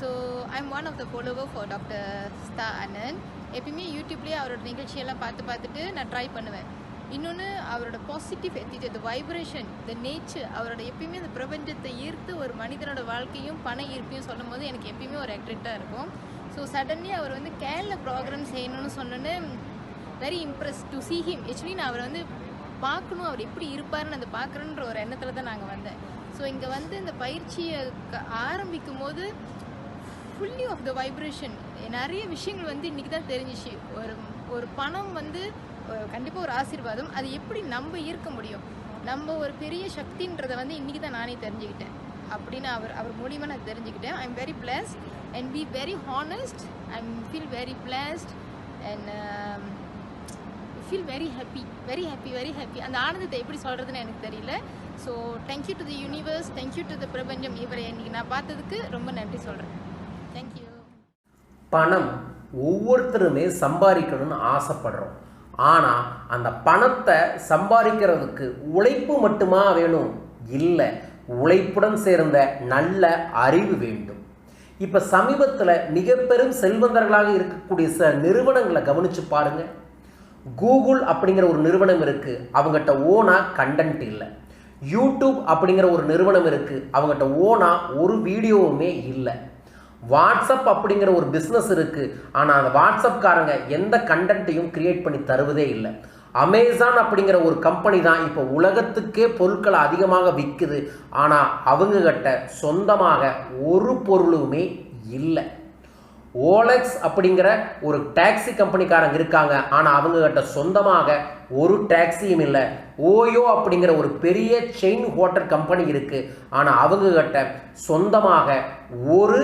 So I'm one of the follower for doctor ஸ்தா அண்ணன் எப்பயுமே யூடியூப்லேயே அவரோட நிகழ்ச்சியெல்லாம் பார்த்து பார்த்துட்டு நான் ட்ரை பண்ணுவேன். இன்னொன்று அவரோட பாசிட்டிவ் எத்திட்டு த வைப்ரேஷன் த நேச்சர் அவரோட எப்பயுமே இந்த பிரபஞ்சத்தை ஈர்த்து ஒரு மனிதனோட வாழ்க்கையும் பண ஈர்ப்பையும் சொல்லும் போது எனக்கு எப்பயுமே ஒரு அட்ரெக்டாக இருக்கும். ஸோ சடன்லி அவர் வந்து கேரள ப்ரோக்ராம் செய்யணும்னு சொன்னோன்னே very impress to see him actually நான் அவரை வந்து பார்க்கணும் அவர் எப்படி இருப்பாருன்னு அந்த பார்க்குறன்ற ஒரு எண்ணத்தில் தான் நாங்கள் வந்தேன். ஸோ இங்கே வந்து இந்த பயிற்சியை க- ஆரம்பிக்கும் போது ஃபுல்லி ஆஃப் த வைப்ரேஷன் நிறைய விஷயங்கள் வந்து இன்றைக்கி தான் தெரிஞ்சிச்சு. ஒரு ஒரு பணம் வந்து கண்டிப்பாக ஒரு ஆசீர்வாதம். அது எப்படி நம்ம ஈர்க்க முடியும்? நம்ம ஒரு பெரிய சக்தின்றதை வந்து இன்றைக்கி தான் நானே தெரிஞ்சுக்கிட்டேன். அப்படின்னு அவர் அவர் மூலியமாக நான் தெரிஞ்சுக்கிட்டேன். I am very blessed and be very honest I feel very blessed and feel very happy very happy very happy அந்த ஆனந்தத்தை எப்படி சொல்கிறதுன்னு எனக்கு தெரியல. So thank you to the universe thank you to the பிரபஞ்சம். இவரை இன்றைக்கி நான் பார்த்ததுக்கு ரொம்ப நன்றி சொல்கிறேன் தேங்க்யூ பணம் ஒவ்வொருத்தருமே சம்பாதிக்கணும்னு ஆசைப்படுறோம். ஆனால் அந்த பணத்தை சம்பாதிக்கிறதுக்கு உழைப்பு மட்டுமா வேணும்? இல்லை உழைப்புடன் சேர்ந்த நல்ல அறிவு வேண்டும். இப்போ சமீபத்தில் மிக பெரும் செல்வந்தர்களாக இருக்கக்கூடிய சில நிறுவனங்களை கவனிச்சு பாருங்க. கூகுள் அப்படிங்கிற ஒரு நிறுவனம் இருக்குது அவங்ககிட்ட ஓனாக கண்டென்ட் இல்லை. யூடியூப் அப்படிங்கிற ஒரு நிறுவனம் இருக்குது அவங்ககிட்ட ஓனாக ஒரு வீடியோவுமே இல்லை. வாட்ஸ்அப் அப்படிங்கிற ஒரு பிஸ்னஸ் இருக்கு. ஆனால் அந்த வாட்ஸ்அப்காரங்க எந்த கண்டென்ட்டையும் கிரியேட் பண்ணி தருவதே இல்லை. அமேசான் அப்படிங்கிற ஒரு கம்பெனி தான் இப்போ உலகத்துக்கே பொருட்களை அதிகமாக விற்குது ஆனால் அவங்கக்கிட்ட சொந்தமாக ஒரு பொருளுமே இல்லை. ஓலெக்ஸ் அப்படிங்கிற ஒரு டாக்ஸி கம்பெனிக்காரங்க இருக்காங்க. ஆனால் அவங்கக்கிட்ட சொந்தமாக ஒரு டாக்ஸியும் இல்லை. ஓயோ அப்படிங்கிற ஒரு பெரிய செயின் ஹோட்டல் கம்பெனி இருக்குது ஆனால் அவங்கக்கிட்ட சொந்தமாக ஒரு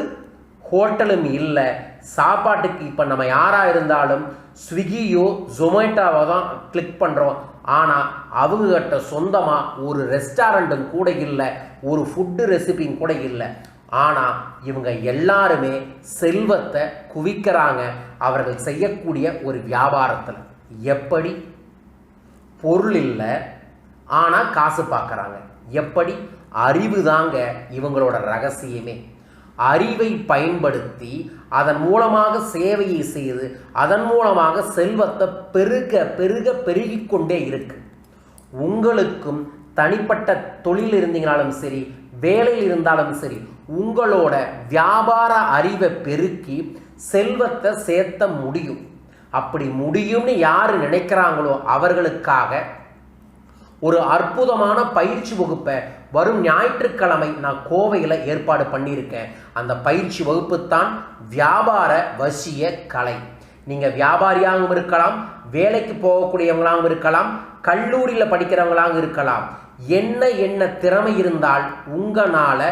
ஹோட்டலும் இல்லை. சாப்பாட்டுக்கு இப்போ நம்ம யாராக இருந்தாலும் ஸ்விக்கியோ ஜொமேட்டோவை தான் கிளிக் பண்ணுறோம் ஆனால் அவங்ககிட்ட சொந்தமாக ஒரு ரெஸ்டாரண்ட்டும் கூட இல்லை ஒரு ஃபுட்டு ரெசிபியும் கூட இல்லை. ஆனால் இவங்க எல்லாருமே செல்வத்தை குவிக்கிறாங்க. அவர்கள் செய்யக்கூடிய ஒரு வியாபாரத்தில். எப்படி? பொருள் இல்லை ஆனால் காசு பார்க்குறாங்க. எப்படி? அறிவு தாங்க இவங்களோட ரகசியமே. அறிவை பயன்படுத்தி அதன் மூலமாக சேவையை செய்து அதன் மூலமாக செல்வத்தை பெருக பெருக பெருகிக்கொண்டே இருக்கு. உங்களுக்கும் தனிப்பட்ட தொழில் இருந்தீங்கனாலும் சரி வேலையில் இருந்தாலும் சரி உங்களோட வியாபார அறிவை பெருக்கி செல்வத்தை சேர்த்த முடியும். அப்படி முடியும்னு யார் நினைக்கிறாங்களோ அவர்களுக்காக ஒரு அற்புதமான பயிற்சி வகுப்பை வரும் ஞாயிற்றுக்கிழமை நான் கோவையில் ஏற்பாடு பண்ணியிருக்கேன். அந்த பயிற்சி வகுப்பு தான் வியாபார வசிய கலை. நீங்கள் வியாபாரியாகவும் இருக்கலாம் வேலைக்கு போகக்கூடியவங்களாகவும் இருக்கலாம் கல்லூரியில் படிக்கிறவங்களாகவும் இருக்கலாம். என்ன என்ன திறமை இருந்தால் உங்களால்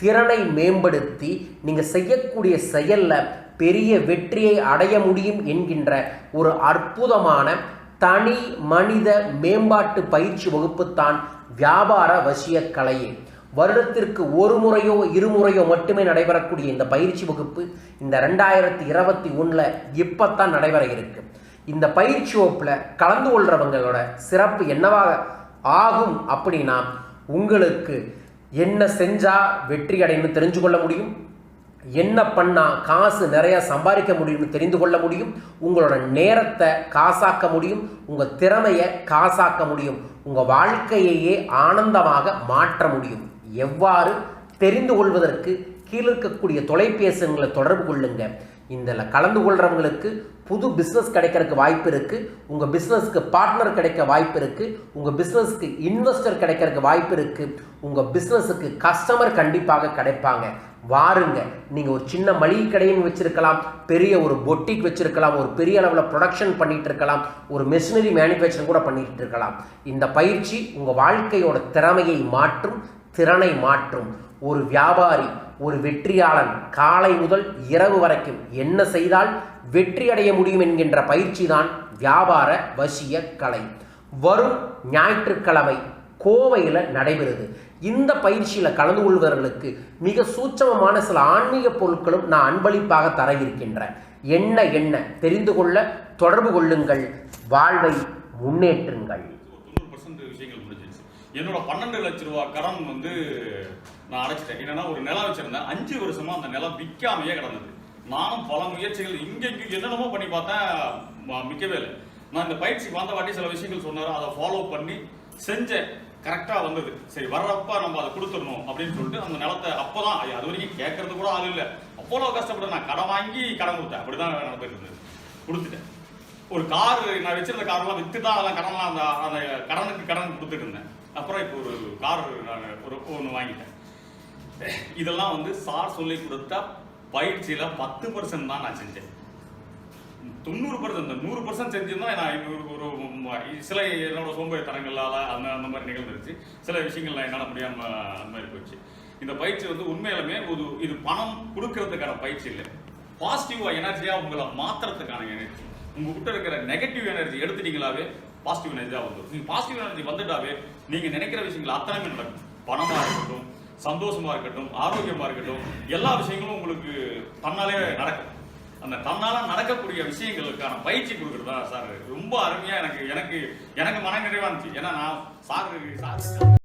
திறனை மேம்படுத்தி நீங்கள் செய்யக்கூடிய செயலில் பெரிய வெற்றியை அடைய முடியும் என்கின்ற ஒரு அற்புதமான தனி மனித மேம்பாட்டு பயிற்சி வகுப்புத்தான் வியாபார வசிய கலையே வருடத்திற்கு ஒரு முறையோ இருமுறையோ மட்டுமே நடைபெறக்கூடிய இந்த பயிற்சி வகுப்பு இந்த ரெண்டாயிரத்தி இருபத்தி ஒன்றில் இப்போத்தான் நடைபெற இருக்கு. இந்த பயிற்சி வகுப்பில் கலந்து கொள்கிறவங்களோட சிறப்பு என்னவாக ஆகும் அப்படின்னா உங்களுக்கு என்ன செஞ்சால் வெற்றி அடையணும்னு தெரிஞ்சு கொள்ள முடியும். என்ன பண்ணால் காசு நிறைய சம்பாதிக்க முடியும்னு தெரிந்து கொள்ள முடியும்? உங்களோட நேரத்தை காசாக்க முடியும். உங்கள் திறமையை காசாக்க முடியும். உங்கள் வாழ்க்கையையே ஆனந்தமாக மாற்ற முடியும். எவ்வாறு? தெரிந்து கொள்வதற்கு கீழே இருக்கக்கூடிய தொலைபேசிகளை தொடர்பு கொள்ளுங்க. இதில் கலந்து கொள்கிறவங்களுக்கு புது பிஸ்னஸ் கிடைக்கிறதுக்கு வாய்ப்பு இருக்குது உங்கள் பிஸ்னஸ்க்கு பார்ட்னர் கிடைக்க வாய்ப்பு இருக்குது உங்கள் பிஸ்னஸ்க்கு இன்வெஸ்டர் கிடைக்கிறதுக்கு வாய்ப்பு இருக்குது உங்கள் பிஸ்னஸுக்கு கஸ்டமர் கண்டிப்பாக கிடைப்பாங்க. வாருங்க. நீங்கள் ஒரு சின்ன மளிகை கடையும் வச்சுருக்கலாம் பெரிய ஒரு பொட்டிக் வச்சுருக்கலாம் ஒரு பெரிய அளவில் ப்ரொடக்ஷன் பண்ணிகிட்டு இருக்கலாம் ஒரு மெஷினரி மேனுஃபேக்சரிங் கூட பண்ணிகிட்டு இருக்கலாம். இந்த பயிற்சி உங்கள் வாழ்க்கையோட திறமையை மாற்றும் திறனை மாற்றும். ஒரு வியாபாரி ஒரு வெற்றியாளன் காலை முதல் இரவு வரைக்கும் என்ன செய்தால் வெற்றி அடைய முடியும் என்கின்ற பயிற்சி தான் வியாபார வசிய கலை. வரும் ஞாயிற்றுக்கிழமை கோவையில் நடைபெறுது. இந்த பயிற்சியில் கலந்து கொள்வர்களுக்கு மிக சூட்சமமான சில ஆன்மீக பொருட்களும் நான் அன்பளிப்பாக தர இருக்கின்றேன் என்ன என்ன தெரிந்து கொள்ள தொடர்பு கொள்ளுங்கள். வாழ்வை முன்னேற்றுங்கள். என்னோட பன்னெண்டு லட்ச ரூபா கடன் வந்து நான் அடைச்சிட்டேன். என்னன்னா ஒரு நிலம் வச்சிருந்தேன். அஞ்சு வருஷமா அந்த நிலம் விற்காமையே கிடந்தது. நானும் பல முயற்சிகள் இங்கே இங்கே என்னென்னமோ பண்ணி பார்த்தேன். ம- மிக்கவே இல்லை. நான் இந்த பயிற்சி வந்த வாட்டி சில விஷயங்கள் சொன்னார். அதை ஃபாலோ பண்ணி செஞ்சேன். கரெக்டாக வந்தது. சரி வர்றப்ப நம்ம அதை கொடுத்துடணும் அப்படின்னு சொல்லிட்டு அந்த நிலத்தை அப்போ தான் அது வரைக்கும் கேட்கறது கூட ஆள் இல்லை. அவ்வளோ கஷ்டப்பட்டு நான் கடன் வாங்கி கடன் கொடுத்தேன். அப்படிதான் நடந்துட்டு இருந்தது. கொடுத்துட்டேன். ஒரு கார் நான் வச்சிருந்த கார்லாம் வித்து தான் அதெல்லாம் கடன்லாம் அந்த அந்த கடனுக்கு கடன் கொடுத்துட்டு இருந்தேன். அப்புறம் இப்போ ஒரு கார் நான் ஒரு ஒன்று வாங்கிட்டேன். இதெல்லாம் வந்து சார் சொல்லி கொடுத்த பயிற்சியில் பத்து பர்சன்ட் தான் நான் செஞ்சேன். தொண்ணூறு பர்சன்ட் நூறு பர்சன்ட் செஞ்சிருந்தா நான் ஒரு சில என்னோட சோம்பேறித்தனங்களால அந்த அந்த மாதிரி நிகழ்ந்துருச்சு. சில விஷயங்கள் நான் என்னால் முடியாமல் அந்த மாதிரி போச்சு. இந்த பயிற்சி வந்து உண்மையிலுமே ஒரு இது பணம் கொடுக்கறதுக்கான பயிற்சி இல்லை. பாசிட்டிவாக எனர்ஜியாக உங்களை மாற்றுறதுக்கான எனர்ஜி உங்ககிட்ட இருக்கிற நெகட்டிவ் எனர்ஜி எடுத்துட்டீங்களாவே பாசிட்டிவ் எனர்ஜியாக வந்துடும் நீங்கள் பாசிட்டிவ் எனர்ஜி வந்துட்டாவே நீங்கள் நினைக்கிற விஷயங்கள் அத்தனையுமே நடக்கும். பணமாக இருக்கட்டும் சந்தோஷமாக இருக்கட்டும் ஆரோக்கியமாக இருக்கட்டும் எல்லா விஷயங்களும் உங்களுக்கு தன்னாலே நடக்கும். அந்த தன்னால நடக்கக்கூடிய விஷயங்களுக்கான பயிற்சி கொடுக்குறதா சார் ரொம்ப அருமையாக எனக்கு எனக்கு எனக்கு மன நிறைவாக இருந்துச்சு. ஏன்னா நான் சார் சார்